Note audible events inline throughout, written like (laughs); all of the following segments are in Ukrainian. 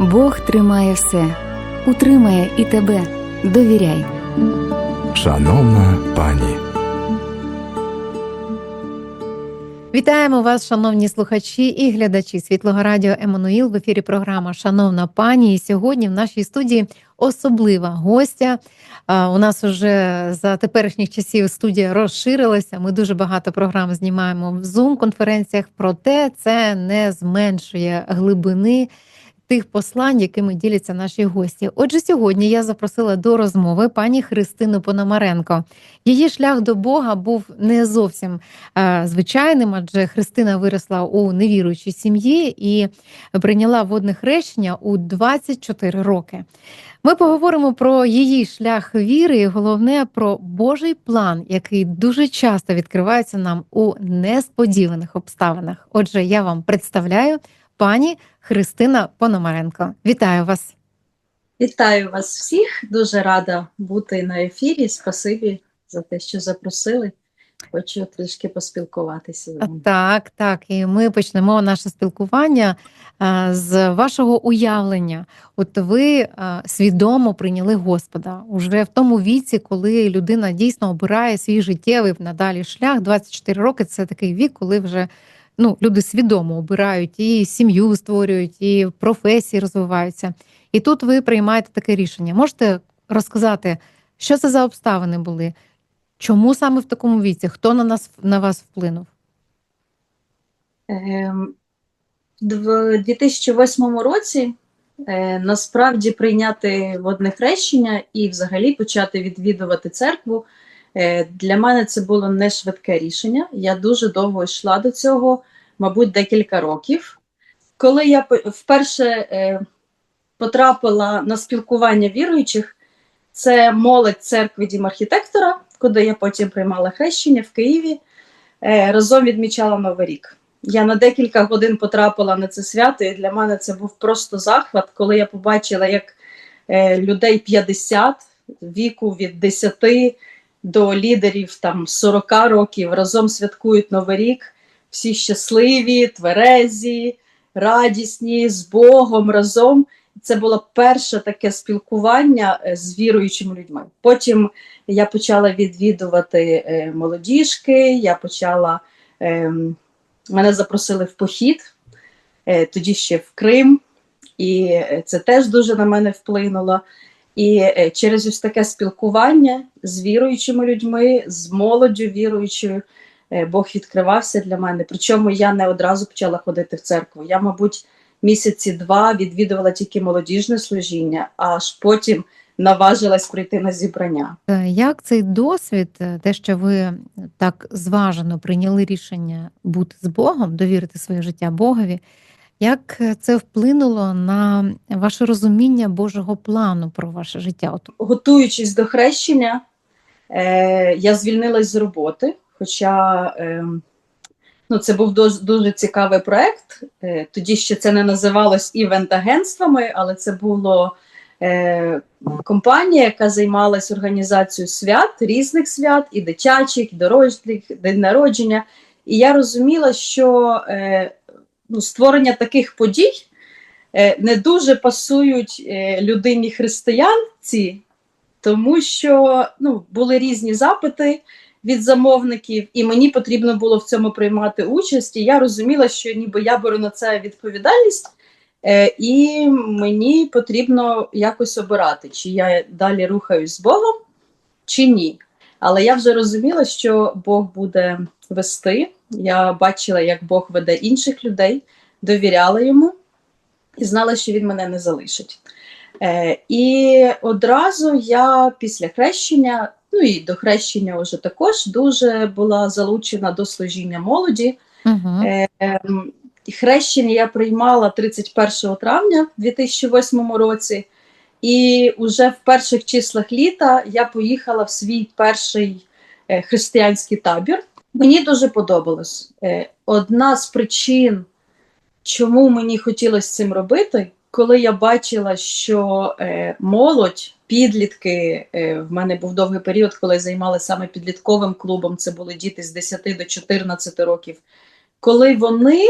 Бог тримає все, утримає і тебе. Довіряй. Шановна пані, Вітаємо вас, шановні слухачі і глядачі Світлого радіо Еммануїл в ефірі програма Шановна пані. І сьогодні в нашій студії особлива гостя. У нас вже за теперішніх часів студія розширилася. Ми дуже багато програм знімаємо в Zoom-конференціях, проте це не зменшує глибини тих послань, якими діляться наші гості. Отже, сьогодні я запросила до розмови пані Христину Пономаренко. Її шлях до Бога був не зовсім е, звичайним, адже Христина виросла у невіруючій сім'ї і прийняла водне хрещення у 24 роки. Ми поговоримо про її шлях віри, і головне про Божий план, який дуже часто відкривається нам у несподіваних обставинах. Отже, я вам представляю пані Христина Пономаренко. Вітаю вас! Вітаю вас всіх. Дуже рада бути на ефірі. Спасибі за те, що запросили. Хочу трішки поспілкуватися. Так, так. І ми почнемо наше спілкування з вашого уявлення. От ви свідомо прийняли Господа уже в тому віці, коли людина дійсно обирає свій життєвий надалі шлях. 24 роки це такий вік, коли вже ну, люди свідомо обирають і сім'ю створюють, і професії розвиваються. І тут ви приймаєте таке рішення. Можете розказати, що це за обставини були? Чому саме в такому віці? Хто на нас на вас вплинув? Ем, В 2008 році е, насправді прийняти водне хрещення і взагалі почати відвідувати церкву. Е, Для мене це було не швидке рішення. Я дуже довго йшла до цього, мабуть, декілька років. Коли я вперше е, потрапила на спілкування віруючих, це молодь церкви дім-архітектора, куди я потім приймала хрещення в Києві, е, разом відмічала Новий рік. Я на декілька годин потрапила на це свято, і для мене це був просто захват, коли я побачила, як людей 50 віку від 10 до лідерів там 40 років разом святкують Новий рік. Всі щасливі, тверезі, радісні, з Богом разом. Це було перше таке спілкування е, з віруючими людьми. Потім я почала відвідувати е, молодіжки, я почала. ем, Мене запросили в похід, е, тоді ще в Крим, і це теж дуже на мене вплинуло. І е, через ось таке спілкування з віруючими людьми, з молоддю віруючою, е, Бог відкривався для мене. Причому я не одразу почала ходити в церкву. Я, мабуть, місяці два відвідувала тільки молодіжне служіння, аж потім наважилась прийти на зібрання. Е, Як цей досвід, те, що ви так зважено прийняли рішення бути з Богом, довірити своє життя Богові, як е, це вплинуло на ваше розуміння Божого плану про ваше життя? От готуючись до хрещення, е, я звільнилась з роботи, хоча е, ну, це був дуже, дуже цікавий проєкт. Е, тоді ще це не називалось івент-агентствами, але це було е, компанія, яка займалась організацією свят, різних свят, і дитячих, і дорожніх, день народження. І я розуміла, що е, ну, створення таких подій е, не дуже пасують е, людині християнці, тому що ну, були різні запити від замовників, і мені потрібно було в цьому приймати участь. І я розуміла, що ніби я беру на це відповідальність, е, і мені потрібно якось обирати, чи я далі рухаюсь з Богом, чи ні. Але я вже розуміла, що Бог буде вести. Я бачила, як Бог веде інших людей, довіряла йому і знала, що він мене не залишить. Е, і одразу я після хрещення, ну і до хрещення вже також дуже була залучена до служіння молоді. угу. Е, Хрещення я приймала 31 травня 2008 році, і вже в перших числах літа я поїхала в свій перший е, християнський табір. Мені дуже подобалось. Е, Одна з причин, чому мені хотілося цим робити, коли я бачила, що е, молодь, підлітки, е, в мене був довгий період, коли я займалася саме підлітковим клубом, це були діти з 10 до 14 років. Коли вони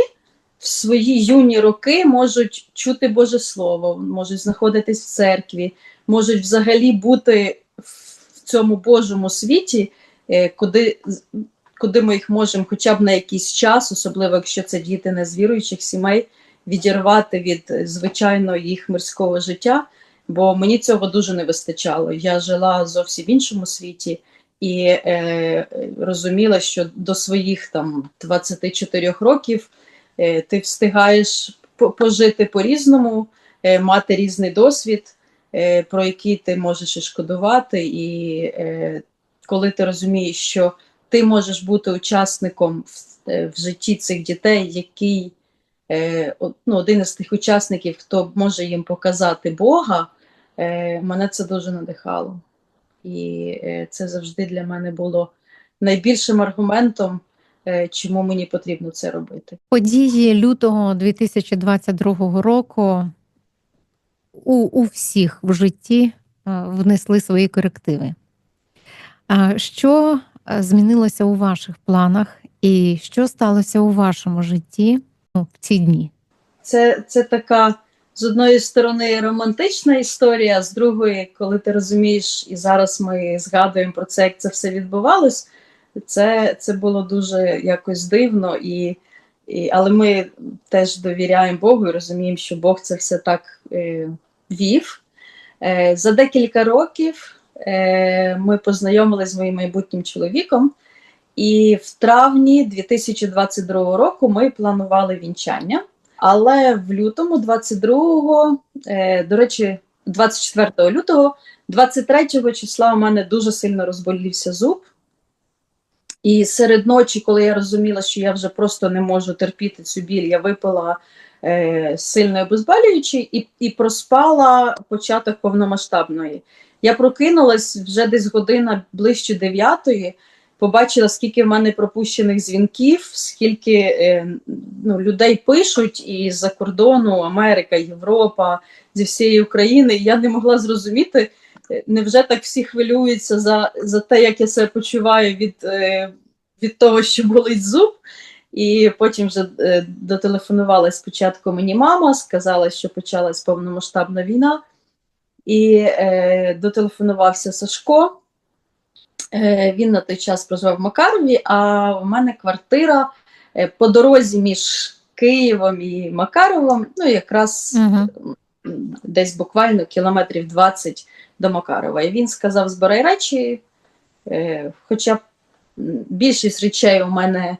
в свої юні роки можуть чути Боже Слово, можуть знаходитись в церкві, можуть взагалі бути в цьому Божому світі, куди, куди ми їх можемо хоча б на якийсь час, особливо якщо це діти не з віруючих сімей, відірвати від е, звичайного їх мирського життя. Бо мені цього дуже не вистачало. Я жила зовсім в іншому світі і е, розуміла, що до своїх там 24 років е, ти встигаєш пожити по-різному, е, мати різний досвід, е, про який ти можеш і шкодувати. І е, коли ти розумієш, що ти можеш бути учасником в, е, в житті цих дітей, який е, ну, один із тих учасників, хто може їм показати Бога, е, мене це дуже надихало. І е, це завжди для мене було найбільшим аргументом, е, чому мені потрібно це робити. Події лютого 2022 року у, у всіх в житті внесли свої корективи. Що змінилося у ваших планах, і що сталося у вашому житті ну, в ці дні? Це, це така з одної сторони романтична історія, з другої, коли ти розумієш, і зараз ми згадуємо про це, як це все відбувалось. Це, це було дуже якось дивно, і, і, але ми теж довіряємо Богу і розуміємо, що Бог це все так е, вів. Е, за декілька років е, ми познайомилися з моїм майбутнім чоловіком, і в травні 2022 року ми планували вінчання. Але в лютому, 22-го, е, до речі, 24 лютого, 23 числа у мене дуже сильно розболівся зуб. І серед ночі, коли я розуміла, що я вже просто не можу терпіти цю біль, я випила е, сильне обезболююче і, і проспала початок повномасштабної. Я прокинулась вже десь година ближче дев'ятої, побачила, скільки в мене пропущених дзвінків, скільки е, ну, людей пишуть із за кордону, Америка, Європа, зі всієї України. Я не могла зрозуміти, е, невже так всі хвилюються за, за те, як я себе почуваю від, е, від того, що болить зуб. І потім вже дотелефонувала спочатку мені мама, сказала, що почалась повномасштабна війна. І е, дотелефонувався Сашко. Е, він на той час проживав в Макарові, а в мене квартира е, по дорозі між Києвом і Макаровом, ну якраз Угу. десь буквально кілометрів 20 до Макарова. І він сказав: збирай речі, е, хоча б більшість речей у мене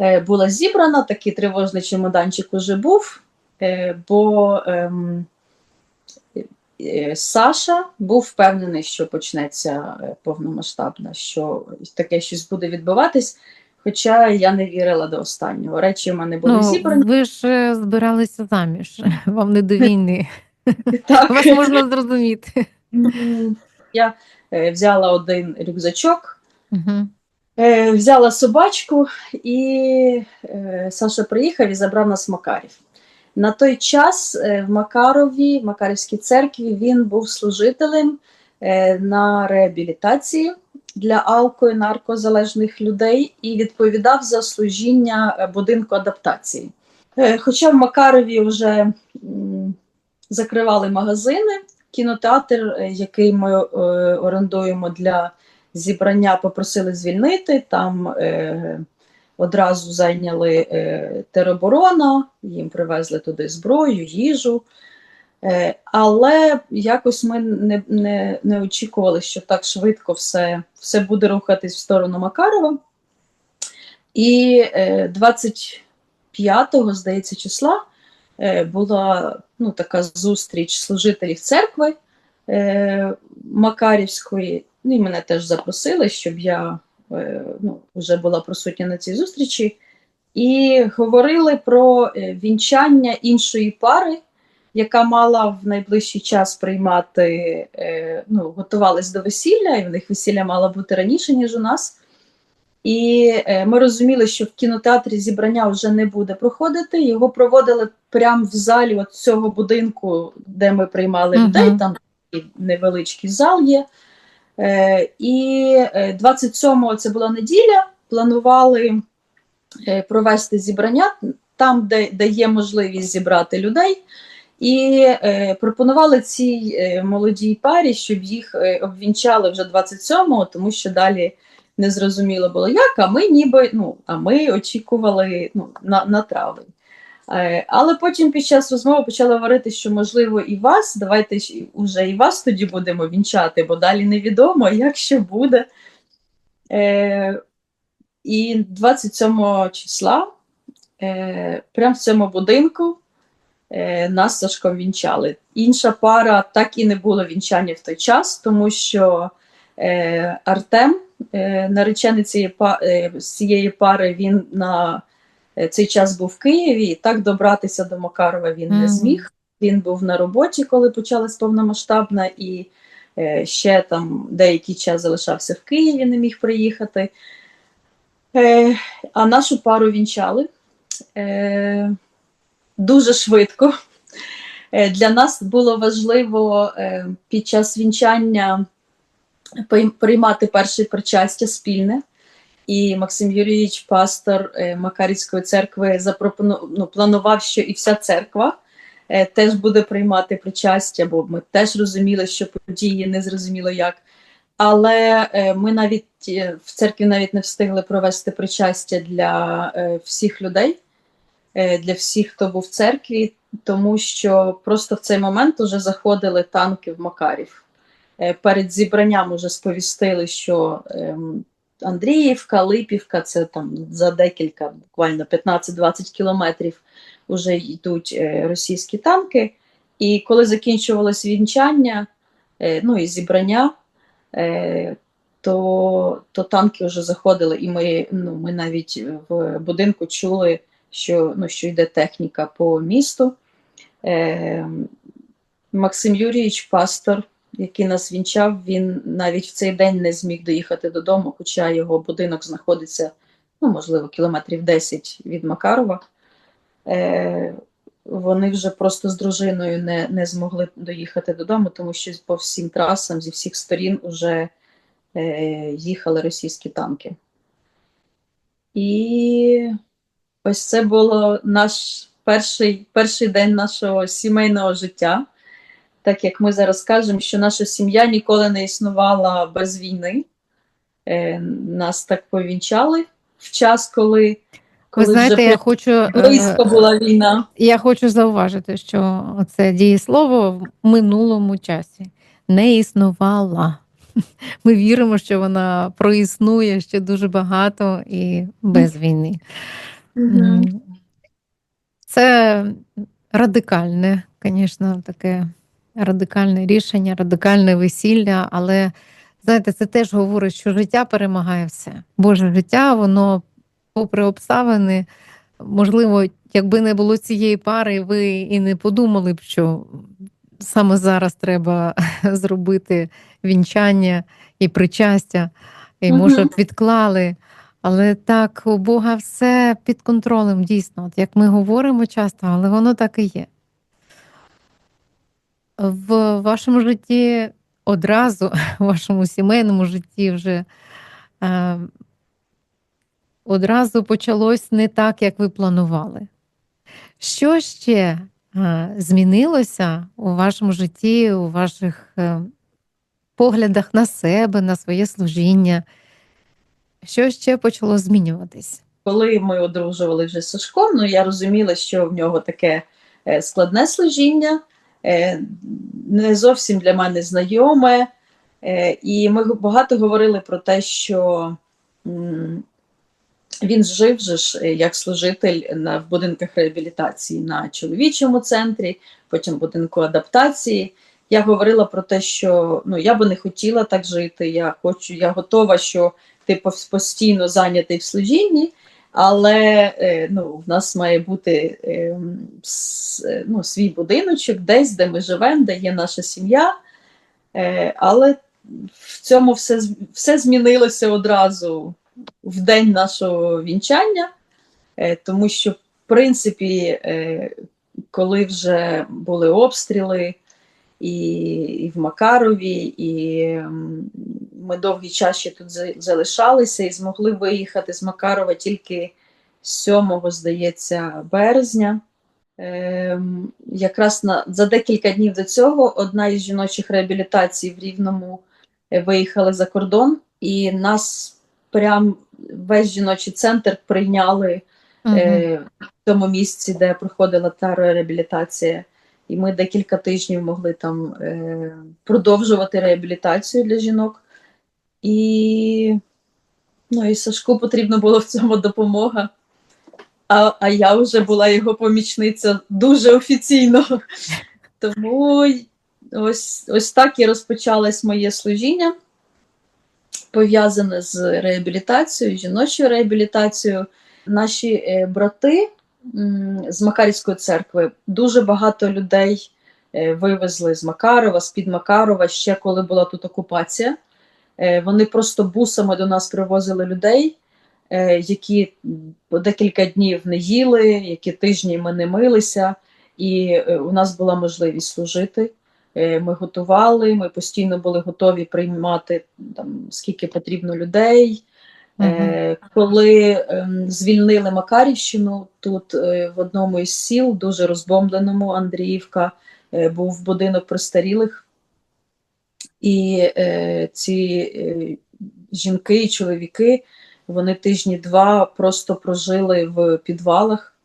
е, була зібрана, такий тривожний чемоданчик уже був, е, бо ем, е, Саша був впевнений, що почнеться е, повномасштабна, що таке щось буде відбуватись. Хоча я не вірила до останнього. Речі в мене були Ну, зібрані. ви ж е, збиралися заміж, (laughs) вам не до (laughs) війни. Так. Вас можна зрозуміти. Я е, взяла один рюкзачок, Угу. е, взяла собачку, і е, Саша приїхав і забрав нас в Макарів. На той час е, в Макарові, в Макарівській церкві, він був служителем е, на реабілітації для алко- і наркозалежних людей і відповідав за служіння е, будинку адаптації. Хоча в Макарові вже закривали магазини, кінотеатр, який ми орендуємо для зібрання, попросили звільнити. Там одразу зайняли е, тероборона, їм привезли туди зброю, їжу. Е, але якось ми не, не, не очікували, що так швидко все, все буде рухатись в сторону Макарова. І е, 25-го, здається, числа е, була ну, така зустріч служителів церкви е, Макарівської. Ну, і мене теж запросили, щоб я е, ну, вже була присутня на цій зустрічі. І говорили про е, вінчання іншої пари, яка мала в найближчий час приймати, е, ну, готувалась до весілля, і в них весілля мало бути раніше, ніж у нас. І е, ми розуміли, що в кінотеатрі зібрання вже не буде проходити. Його проводили прямо в залі от цього будинку, де ми приймали людей. Там невеличкий зал є. Е, і е, 27-го це була неділя. Планували е, провести зібрання там, де, де є можливість зібрати людей. І е, пропонували цій е, молодій парі, щоб їх е, обвінчали вже 27-го, тому що далі не зрозуміло було як, а ми ніби ну, а ми очікували ну, на, на травень. Е, але потім під час розмови почали говорити, що можливо і вас, давайте ж і- вас тоді будемо вінчати, бо далі невідомо, (laughs) як що буде. Е, і 27 числа, е, прямо в цьому будинку, нас Сашком вінчали. Інша пара так і не було вінчання в той час, тому що Артем, наречений цієї, па- цієї пари, він на цей час був в Києві, і так добратися до Макарова він не зміг. Він був на роботі, коли почалась повномасштабна, і е, ще там деякий час залишався в Києві, не міг приїхати. Е, а нашу пару вінчали е, дуже швидко. Е, для нас було важливо е, під час вінчання приймати перше причастя спільне. І Максим Юрійович, пастор е, Макарівської церкви, запропонував, ну, планував, що і вся церква е, теж буде приймати причастя, бо ми теж розуміли, що події не зрозуміло як. Але е, ми навіть в церкві навіть не встигли провести причастя для всіх людей, для всіх, хто був в церкві, тому що просто в цей момент вже заходили танки в Макарів. Перед зібранням уже сповістили, що ем, Андріївка, Липівка, це там за декілька, буквально 15-20 кілометрів вже йдуть е, російські танки. І коли закінчувалось вінчання, е, ну і зібрання, е, то, то танки вже заходили, і ми, ну, ми навіть в будинку чули, що, ну, що йде техніка по місту. Максим Юрійович, пастор, який нас вінчав, він навіть в цей день не зміг доїхати додому, хоча його будинок знаходиться, ну, можливо, кілометрів 10 від Макарова. Е, вони вже просто з дружиною не, не змогли доїхати додому, тому що по всім трасам зі всіх сторін вже е, їхали російські танки. І ось це було наш перший, перший день нашого сімейного життя. Так як ми зараз кажемо, що наша сім'я ніколи не існувала без війни. Е, нас так повінчали в час, коли, Ви знаєте, вже я хочу, е, близько була війна. я хочу зауважити, що це дієслово в минулому часі не існувала. (laughs) Ми віримо, що вона проіснує ще дуже багато і без війни. Це радикальне, звісно, таке радикальне рішення, радикальне весілля, але знаєте, це теж говорить, що життя перемагає все. Боже життя, воно, попри обставини, можливо, якби не було цієї пари, ви і не подумали б, що саме зараз треба (laughs) зробити вінчання і причастя, і може б відклали. Але так, у Бога все під контролем, дійсно. От як ми говоримо часто, але воно так і є. В вашому житті одразу, (laughs) в вашому сімейному житті вже е, одразу почалось не так, як ви планували. Що ще е, змінилося у вашому житті, у ваших е, поглядах на себе, на своє служіння? Що ще почало змінюватись? коли ми одружували вже з Сашком, ну я розуміла, що в нього таке е, складне служіння, не зовсім для мене знайоме. Е, І ми багато говорили про те, що він жив же ж е, як служитель в будинках реабілітації на чоловічому центрі, потім будинку адаптації. Я говорила про те, що ну, я би не хотіла так жити. Я хочу, я готова, що ти постійно зайнятий в служінні, але е, ну, в нас має бути е, е, ну, свій будиночок, десь, де ми живемо, де є наша сім'я. Але в цьому все, все змінилося одразу в день нашого вінчання, тому що, в принципі, коли вже були обстріли і, і в Макарові, і ми довгий час ще тут залишалися і змогли виїхати з Макарова тільки 7, здається, березня. Ем, якраз на, за декілька днів до цього одна із жіночих реабілітацій в Рівному е, виїхали за кордон, і нас прям весь жіночий центр прийняли е, в тому місці, де проходила та реабілітація. І ми декілька тижнів могли там е, продовжувати реабілітацію для жінок. І, ну, і Сашку потрібно було в цьому допомога. А, а я вже була його помічниця дуже офіційно. (laughs) Тому ось, ось так і розпочалось моє служіння, пов'язане з реабілітацією, жіночою реабілітацією. Наші е, брати з Макарівської церкви дуже багато людей е, вивезли з Макарова, з-під Макарова, ще коли була тут окупація. Е, Вони просто бусами до нас привозили людей, е, які декілька днів не їли, які тижні ми не милися, і е, у нас була можливість служити. Ми готували, ми постійно були готові приймати там скільки потрібно людей. Е, коли ем, звільнили Макарівщину, тут в одному із сіл, дуже розбомбленому Андріївка, був будинок престарілих, і е, ці е, жінки і чоловіки вони тижні два просто прожили в підвалах,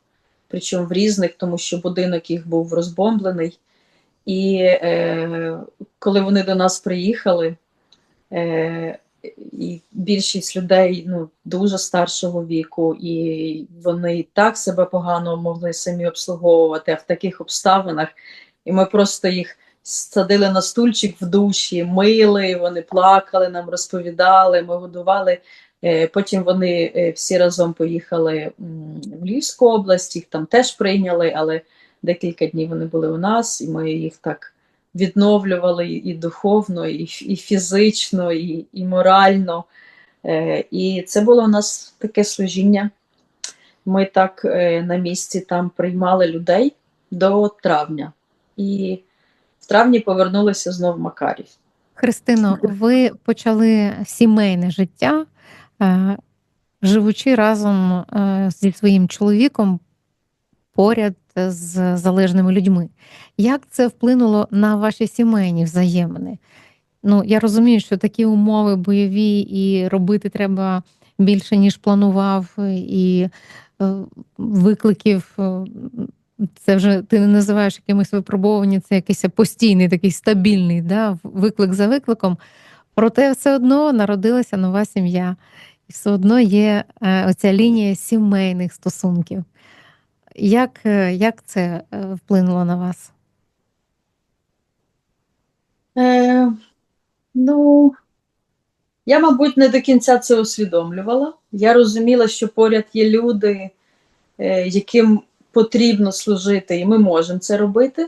причому в різних, тому що будинок їх був розбомблений. І е, коли вони до нас приїхали, е, і більшість людей ну, дуже старшого віку, і вони і так себе погано могли самі обслуговувати а в таких обставинах. І ми просто їх садили на стульчик в душі, мили, вони плакали, нам розповідали, ми годували. Е, Потім вони е, всі разом поїхали в Львівську область, їх там теж прийняли, але декілька днів вони були у нас, і ми їх так відновлювали і духовно, і, і фізично, і, і морально. Е, І це було у нас таке служіння. Ми так на місці там приймали людей до травня. І травні повернулися знову в Макарів. Христино, ви почали сімейне життя, е, живучи разом е, зі своїм чоловіком поряд з залежними людьми. Як це вплинуло на ваші сімейні взаємини? Ну, я розумію, що такі умови бойові і робити треба більше, ніж планував, і е, викликів. Це вже ти не називаєш якимось випробуванням, це якийсь постійний, такий стабільний да, виклик за викликом. Проте все одно народилася нова сім'я, і все одно є е, оця лінія сімейних стосунків. Як, е, як це е, вплинуло на вас? Е, ну, я, мабуть, не до кінця це усвідомлювала. Я розуміла, що поряд є люди, яким потрібно служити, і ми можемо це робити.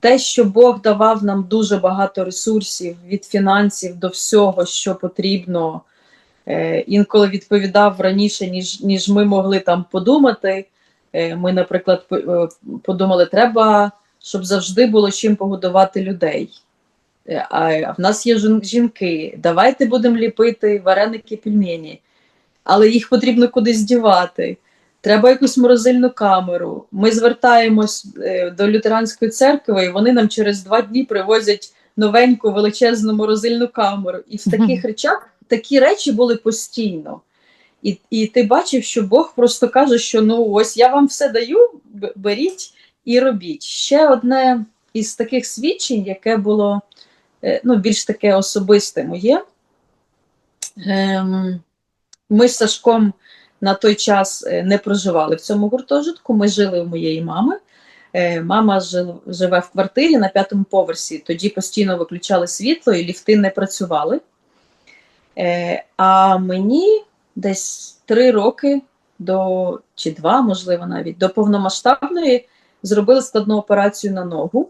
Те, що Бог давав нам дуже багато ресурсів від фінансів до всього, що потрібно, е, інколи відповідав раніше, ніж, ніж ми могли там подумати. Е, Ми, наприклад, е, подумали, треба, щоб завжди було чим погодувати людей. А в нас є жінки, давайте будемо ліпити вареники пельмені, але їх потрібно кудись дівати. Треба якусь морозильну камеру. Ми звертаємось е, до лютеранської церкви, і вони нам через два дні привозять новеньку величезну морозильну камеру. І в таких (laughs) речах такі речі були постійно. І, і ти бачив, що Бог просто каже, що ну ось я вам все даю, беріть і робіть. Ще одне із таких свідчень, яке було е, ну, більш таке особисте моє. Ем, Ми з Сашком на той час е, не проживали в цьому гуртожитку. Ми жили у моєї мами. Е, Мама живе в квартирі на п'ятому поверсі. Тоді постійно виключали світло і ліфти не працювали. Е, А мені десь три роки до чи два, можливо, навіть до повномасштабної зробили складну операцію на ногу.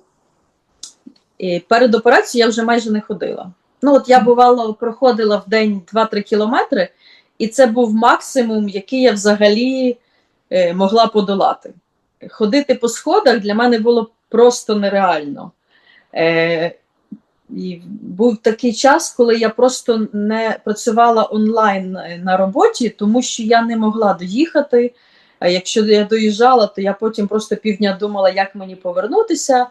І перед операцією я вже майже не ходила. Ну, от я бувало проходила в день 2-3 кілометри, і це був максимум, який я взагалі е, могла подолати. Ходити по сходах для мене було просто нереально. Е, і був такий час, коли я просто не працювала онлайн на роботі, тому що я не могла доїхати. А якщо я доїжджала, то я потім просто півдня думала, як мені повернутися.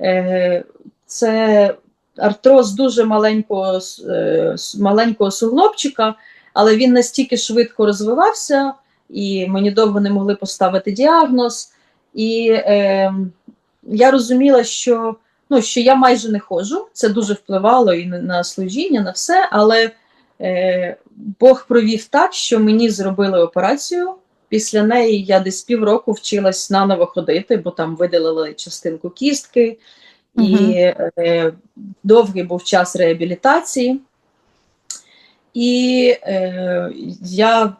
Е, Це артроз дуже маленького, е, маленького суглобчика, але він настільки швидко розвивався, і мені довго не могли поставити діагноз. І е, я розуміла, що, ну, що я майже не ходжу. Це дуже впливало і на, служіння, на все. Але е, Бог провів так, що мені зробили операцію. Після неї я десь півроку вчилась наново ходити, бо там видалили частинку кістки, і Мгм. е, довгий був час реабілітації. І е, я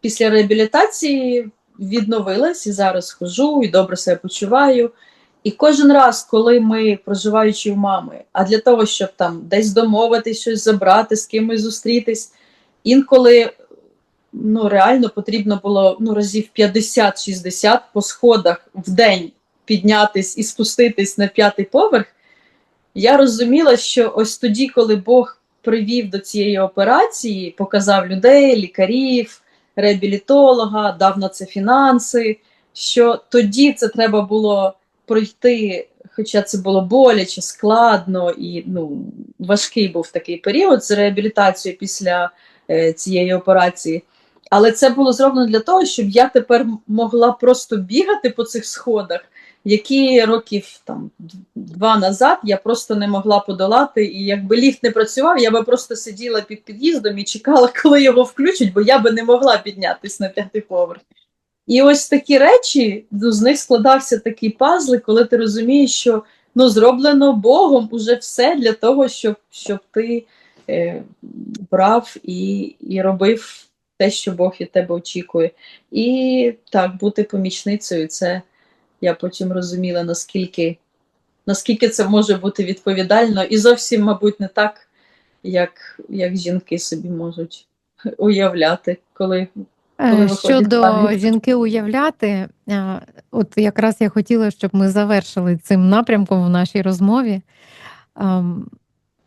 після реабілітації відновилась і зараз хожу і добре себе почуваю. І кожен раз, коли ми, проживаючи в мами, а для того, щоб там десь домовитись, щось забрати, з кимось зустрітись, інколи ну, реально потрібно було ну, разів 50-60 по сходах в день піднятись і спуститись на п'ятий поверх, я розуміла, що ось тоді, коли Бог привів до цієї операції, показав людей, лікарів, реабілітолога, дав на це фінанси, що тоді це треба було пройти, хоча це було боляче, складно і ну, важкий був такий період з реабілітацією після е, цієї операції. Але це було зроблено для того, щоб я тепер могла просто бігати по цих сходах, які років там два назад я просто не могла подолати. І якби ліфт не працював, я би просто сиділа під під'їздом і чекала, (laughs) коли його включать, бо я би не могла піднятися на п'ятий поверх. І ось такі речі, ну, з них складався такий пазл, коли ти розумієш, що ну, зроблено Богом уже все для того, щоб, щоб ти е, брав і, і робив те, що Бог від тебе очікує. І так, бути помічницею, це я потім розуміла, наскільки, наскільки це може бути відповідально, і зовсім, мабуть, не так, як, як жінки собі можуть уявляти, коли Е, коли Щодо жінки уявляти, е, от якраз я хотіла, щоб ми завершили цим напрямком в нашій розмові.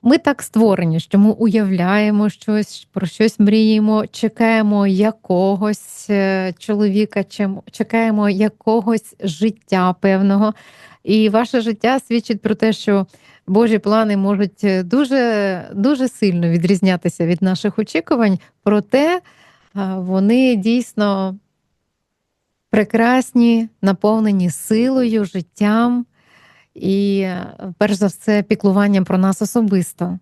Ми так створені, що ми уявляємо щось, про щось мріємо, чекаємо якогось е, чоловіка, чекаємо якогось життя певного. І ваше життя свідчить про те, що Божі плани можуть е, дуже, дуже сильно відрізнятися від наших очікувань, проте вони дійсно прекрасні, наповнені силою, життям і, е, перш за все, піклуванням про нас особисто.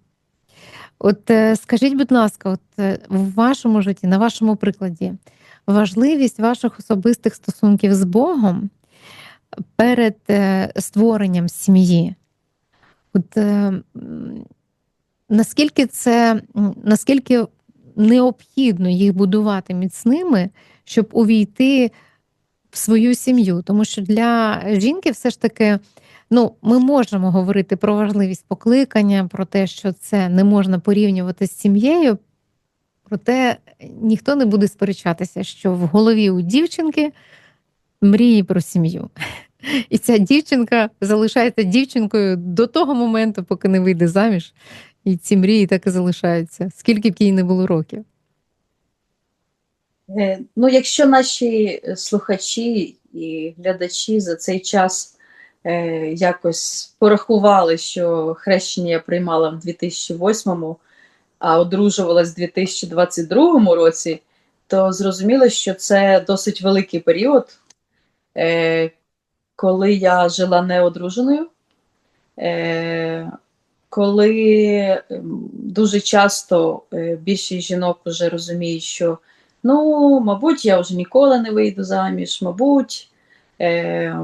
От е, скажіть, будь ласка, от е, в вашому житті, на вашому прикладі, важливість ваших особистих стосунків з Богом перед створенням сім'ї. От наскільки це наскільки необхідно їх будувати міцними, щоб увійти в свою сім'ю. Тому що для жінки все ж таки ну, ми можемо говорити про важливість покликання, про те, що це не можна порівнювати з сім'єю. Проте ніхто не буде сперечатися, що в голові у дівчинки мрії про сім'ю. І ця дівчинка залишається дівчинкою до того моменту, поки не вийде заміж. І ці мрії так і залишаються, скільки б їй не було років. Е, Ну, якщо наші е, слухачі і глядачі за цей час е, якось порахували, що хрещення я приймала в 2008-му, а одружувалась в 2022 році, то зрозуміло, що це досить великий період, е, коли я жила неодруженою. Е, коли ем, дуже часто е, більшість жінок вже розуміють, що ну, мабуть, я вже ніколи не вийду заміж, мабуть, е,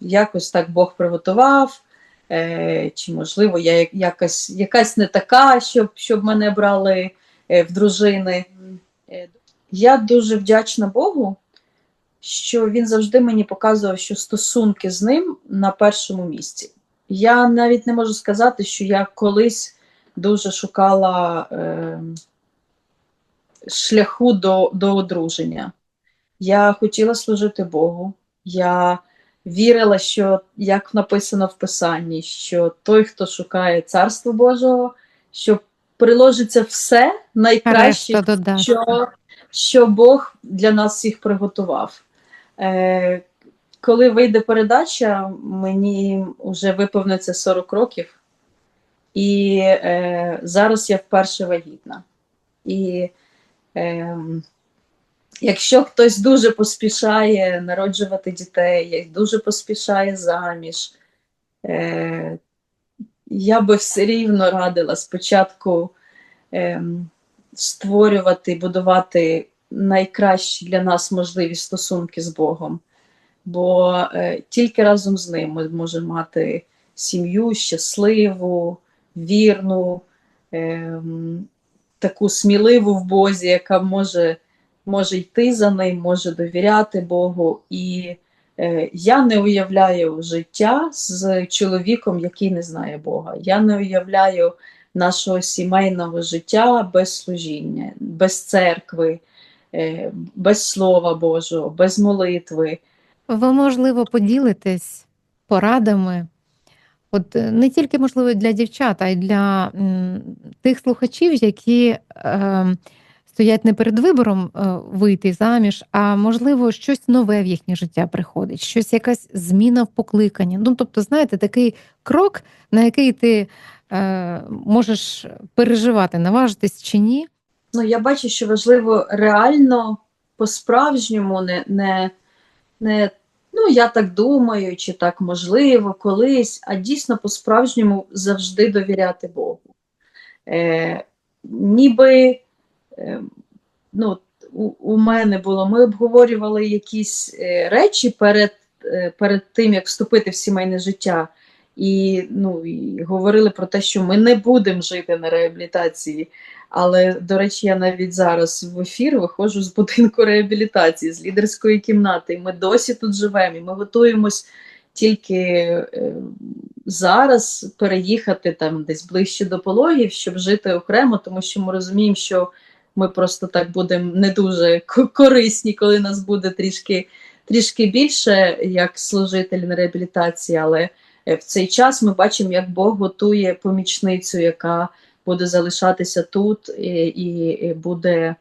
якось так Бог приготував, е, чи, можливо, я якась, якась не така, щоб, щоб мене брали е, в дружини. Е, я дуже вдячна Богу, що він завжди мені показував, що стосунки з ним на першому місці. Я навіть не можу сказати, що я колись дуже шукала е, шляху до, до одруження. Я хотіла служити Богу. Я вірила, що, як написано в Писанні, що той, хто шукає Царство Божого, що приложиться все найкраще, що, що Бог для нас всіх приготував. Е, коли вийде передача, мені вже виповниться 40 років, і е, зараз я вперше вагітна. І е, якщо хтось дуже поспішає народжувати дітей, дуже поспішає заміж, е, я би все рівно радила спочатку ем, створювати, будувати найкращі для нас можливі стосунки з Богом. Бо е, тільки разом з ним ми можемо мати сім'ю щасливу, вірну, ем, таку сміливу в Бозі, яка може, може йти за ним, може довіряти Богу. І е, я не уявляю життя з чоловіком, який не знає Бога. Я не уявляю нашого сімейного життя без служіння, без церкви, е, без Слова Божого, без молитви. Ви, можливо, поділитесь порадами, от е, не тільки, можливо, для дівчат, а й для м, тих слухачів, які е, стоять не перед вибором е, вийти заміж, а можливо, щось нове в їхнє життя приходить, щось якась зміна в покликанні. Ну, тобто, знаєте, такий крок, на який ти е, можеш переживати, наважитись чи ні. ну, я бачу, що важливо реально по-справжньому, не, не, не ну, я так думаю, чи так можливо, колись, а дійсно по-справжньому завжди довіряти Богу. Е, ніби ну, у, у мене було, ми обговорювали якісь е, речі перед, е, перед тим, як вступити в сімейне життя. І, ну, і говорили про те, що ми не будемо жити на реабілітації. Але, до речі, я навіть зараз в ефір виходжу з будинку реабілітації, з лідерської кімнати. І ми досі тут живемо. І ми готуємось тільки е, зараз переїхати там десь ближче до пологів, щоб жити окремо, тому що ми розуміємо, що ми просто так будемо не дуже (laughs) корисні, коли нас буде трішки, трішки більше, як служитель на реабілітації. Але е, в цей час ми бачимо, як Бог готує помічницю, яка буде залишатися тут і, і, і буде,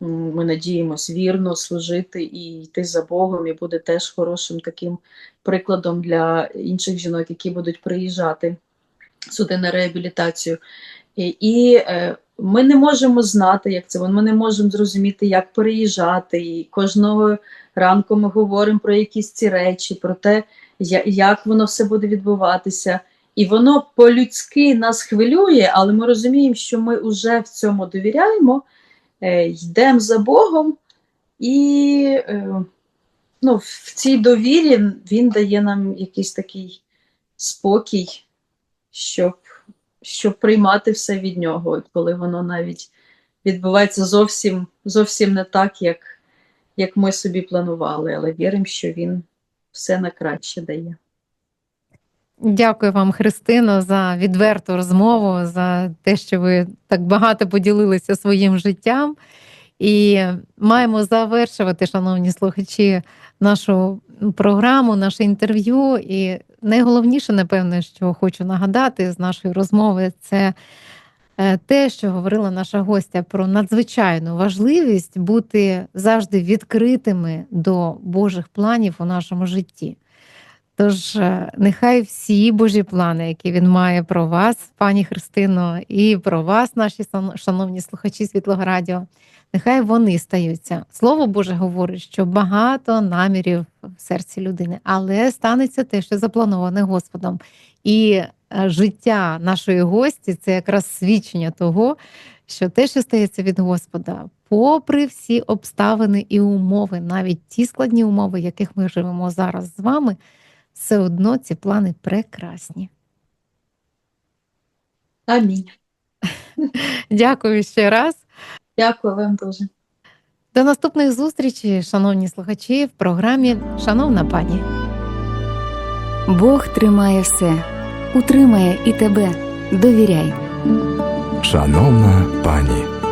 ми надіємось, вірно служити і йти за Богом, і буде теж хорошим таким прикладом для інших жінок, які будуть приїжджати сюди на реабілітацію. І, і е, ми не можемо знати, як це, ми не можемо зрозуміти, як переїжджати. І кожного ранку ми говоримо про якісь ці речі, про те, як воно все буде відбуватися. І воно по-людськи нас хвилює, але ми розуміємо, що ми вже в цьому довіряємо, е, йдемо за Богом, і е, ну, в цій довірі він дає нам якийсь такий спокій, щоб, щоб приймати все від нього, коли воно навіть відбувається зовсім, зовсім не так, як, як ми собі планували, але віримо, що він все на краще дає. Дякую вам, Христино, за відверту розмову, за те, що ви так багато поділилися своїм життям. І маємо завершувати, шановні слухачі, нашу програму, наше інтерв'ю. І найголовніше, напевне, що хочу нагадати з нашої розмови, це е, те, що говорила наша гостя про надзвичайну важливість бути завжди відкритими до Божих планів у нашому житті. Тож е, нехай всі Божі плани, які він має про вас, пані Христино, і про вас, наші шановні слухачі Світлого Радіо, нехай вони стаються. Слово Боже говорить, що багато намірів в серці людини, але станеться те, що заплановане Господом. І е, життя нашої гості це якраз свідчення того, що те, що стається від Господа, попри всі обставини і умови, навіть ті складні умови, в яких ми живемо зараз з вами, все одно ці плани прекрасні. Амінь. Дякую ще раз. Дякую вам дуже. До наступних зустрічей, шановні слухачі, в програмі Шановна пані. Бог тримає все, утримає і тебе. Довіряй. Шановна пані.